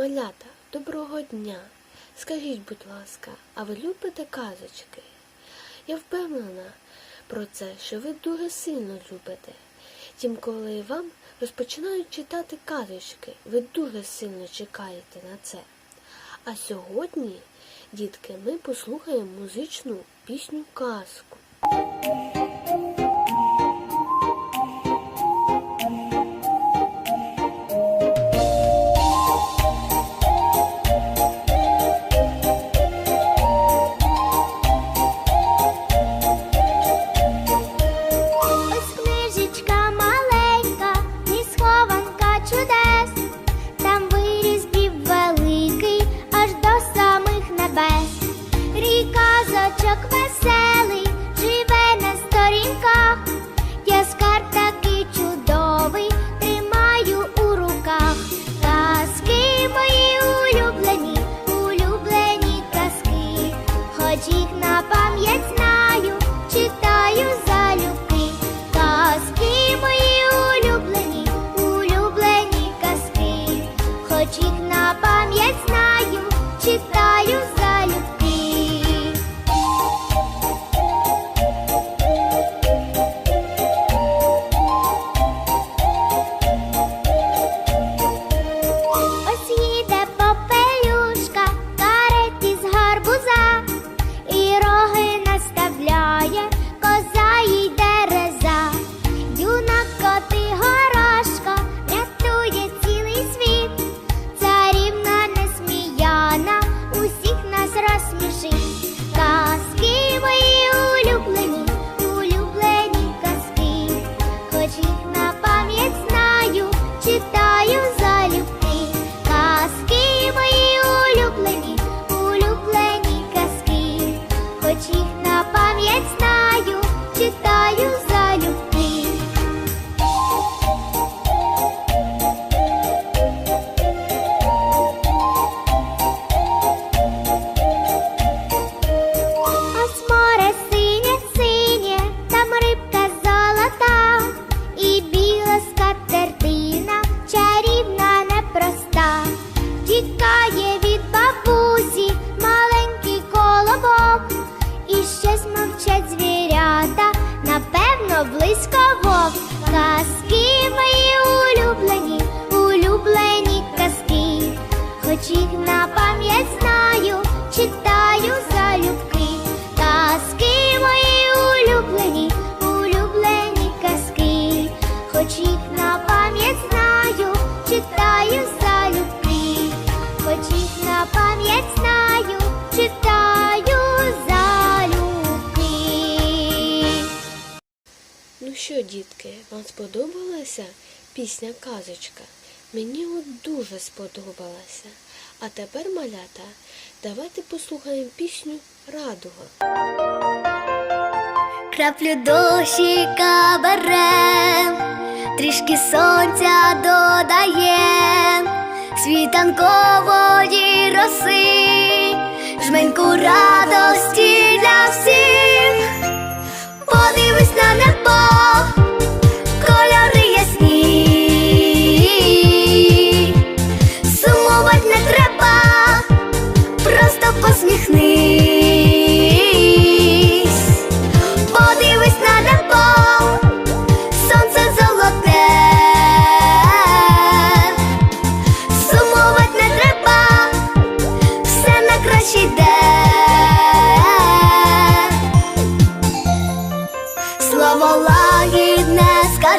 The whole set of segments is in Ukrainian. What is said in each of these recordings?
Малята, доброго дня! Скажіть, будь ласка, а ви любите казочки? Я впевнена про це, що ви дуже сильно любите. Тім, коли вам розпочинають читати казочки, ви дуже сильно чекаєте на це. А сьогодні, дітки, ми послухаємо музичну пісню казку. близько вовк, казки. що, дітки, вам сподобалася пісня казочка? Мені от дуже сподобалася. А тепер, малята, давайте послухаємо пісню радуга. Краплю дощика берем, трішки сонця додає світанкової роси, жменьку раду.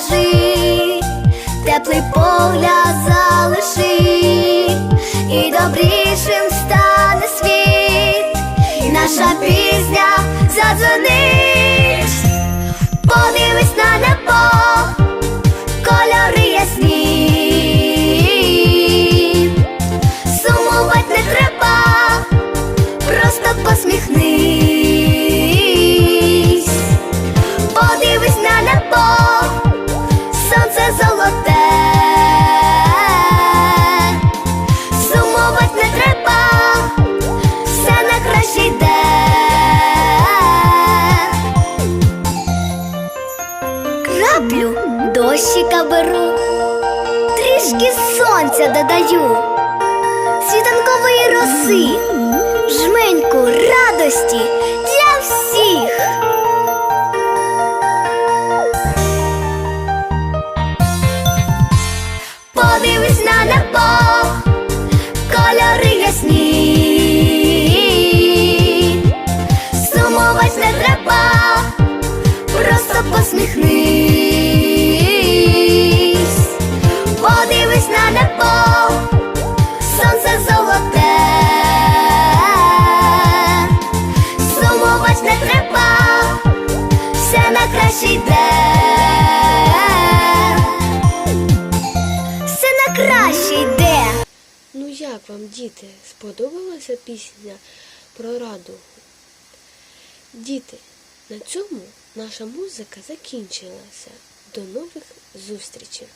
скажи, теплий погляд залиши і добрішим. сонця додаю, світанкової роси, жменьку радості для всіх. Подивись на небо, кольори ясні, сумовать не треба, просто посміхнись. Сумувать не треба, все на краще йде. Все на краще йде. Ну як вам, діти, сподобалася пісня про радугу? Діти, на цьому наша музика закінчилася. До нових зустрічей!